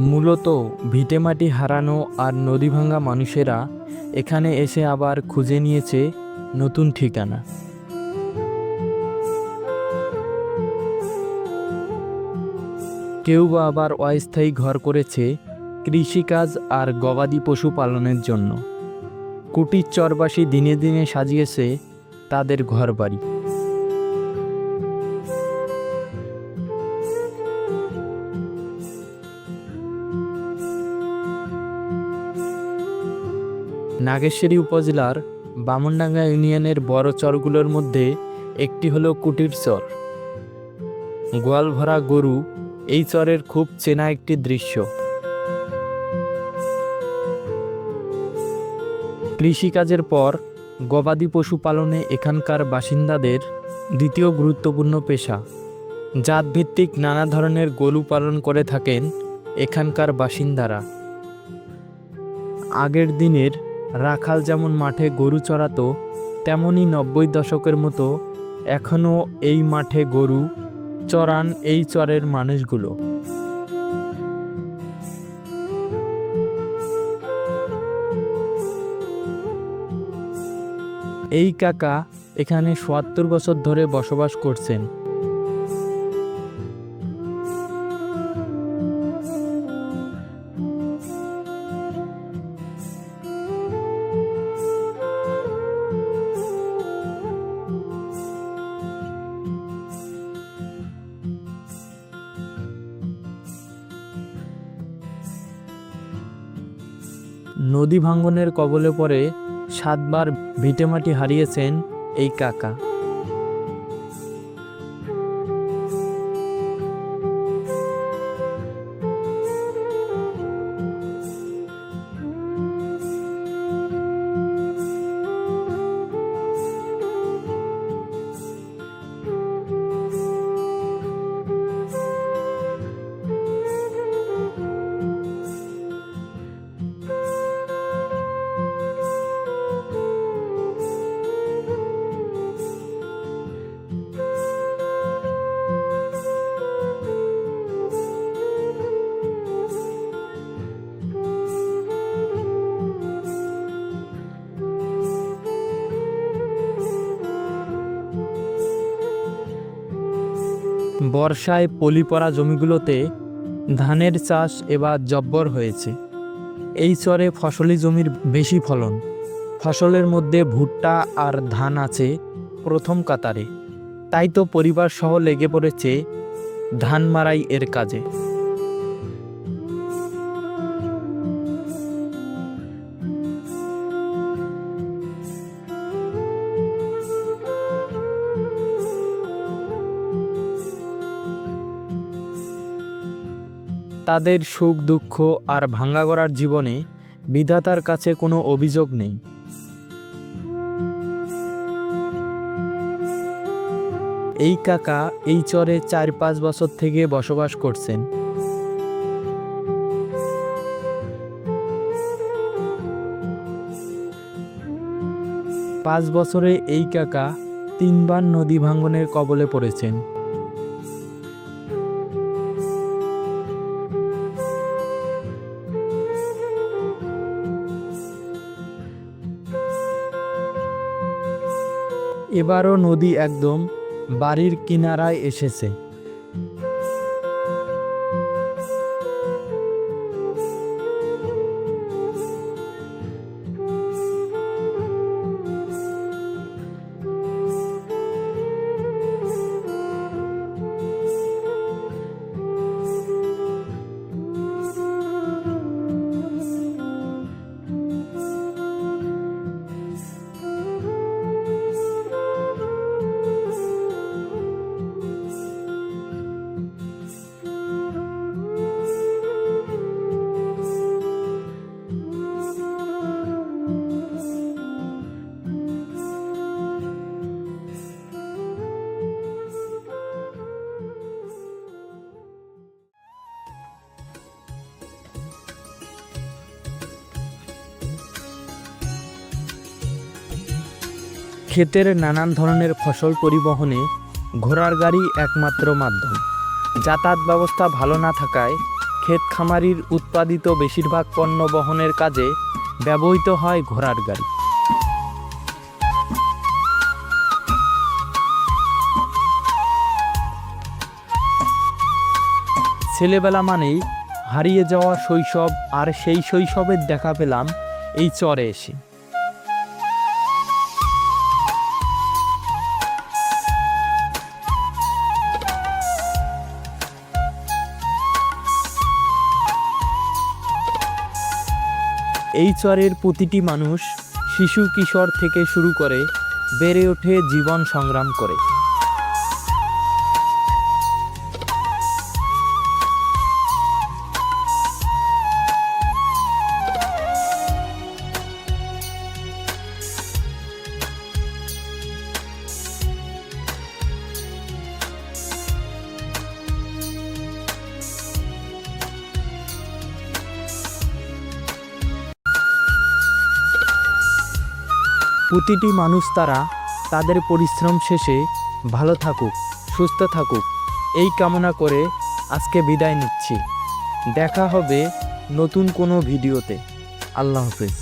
মূলত ভিটেমাটি হারানো আর নদী ভাঙা মানুষেরা এখানে এসে আবার খুঁজে নিয়েছে নতুন ঠিকানা। কেউ বা আবার অস্থায়ী ঘর করেছে কৃষিকাজ আর গবাদি পশু পালনের জন্য। কুটির চরবাসী দিনে দিনে সাজিয়েছে তাদের ঘরবাড়ি। নাগেশ্বরী উপজেলার বামনডাঙ্গা ইউনিয়নের বড় চরগুলোর মধ্যে একটি হলো কুটির চর। গোয়াল ভরা গরু এই চরের খুব চেনা একটি দৃশ্য। কৃষিকাজের পর গবাদি পশু পালনে এখানকার বাসিন্দাদের দ্বিতীয় গুরুত্বপূর্ণ পেশা। জাতভিত্তিক নানা ধরনের গরু পালন করে থাকেন এখানকার বাসিন্দারা। আগের দিনের রাখাল যেমন মাঠে গরু চড়াতো তেমনই নব্বই দশকের মতো এখনও এই মাঠে গরু চড়ান এই চরের মানুষগুলো। এই কাকা এখানে সোয়াত্তর বছর ধরে বসবাস করছেন। নদী ভাঙ্গনের কবলে পড়ে সাতবার ভিটেমাটি হারিয়েছেন এই কাকা। বর্ষায় পলিপরা জমিগুলোতে ধানের চাষ এবার জব্বর হয়েছে। এই চরে ফসলি জমির বেশি ফলন। ফসলের মধ্যে ভুট্টা আর ধান আছে প্রথম কাতারে। তাই তো পরিবার সহ লেগে পড়েছে ধান মারাই এর কাজে। তাদের সুখ, দুঃখ আর ভাঙ্গা গড়ার জীবনে বিধাতার কাছে কোনো অভিযোগ নেই। এই কাকা এই চরে চার পাঁচ বছর থেকে বসবাস করছেন। পাঁচ বছরে এই কাকা তিনবার নদী ভাঙ্গনের কবলে পড়েছেন। এবারও নদী একদম বাড়ির কিনারায় এসেছে। ক্ষেতের নানান ধরনের ফসল পরিবহনে ঘোড়ার গাড়ি একমাত্র মাধ্যম। যাতায়াত ব্যবস্থা ভালো না থাকায় ক্ষেত খামারির উৎপাদিত বেশিরভাগ পণ্য বহনের কাজে ব্যবহৃত হয় ঘোড়ার গাড়ি। ছেলেবেলা মানেই হারিয়ে যাওয়া শৈশব আর সেই শৈশবের দেখা পেলাম এই চরে এসে। এই চরের প্রতিটি মানুষ শিশু কিশোর থেকে শুরু করে বেড়ে ওঠে জীবন সংগ্রাম করে। প্রতিটি মানুষ তারা তাদের পরিশ্রম শেষে ভালো থাকুক, সুস্থ থাকুক। এই কামনা করে আজকে বিদায় নিচ্ছি। দেখা হবে নতুন কোনো ভিডিওতে। আল্লাহ হাফেজ।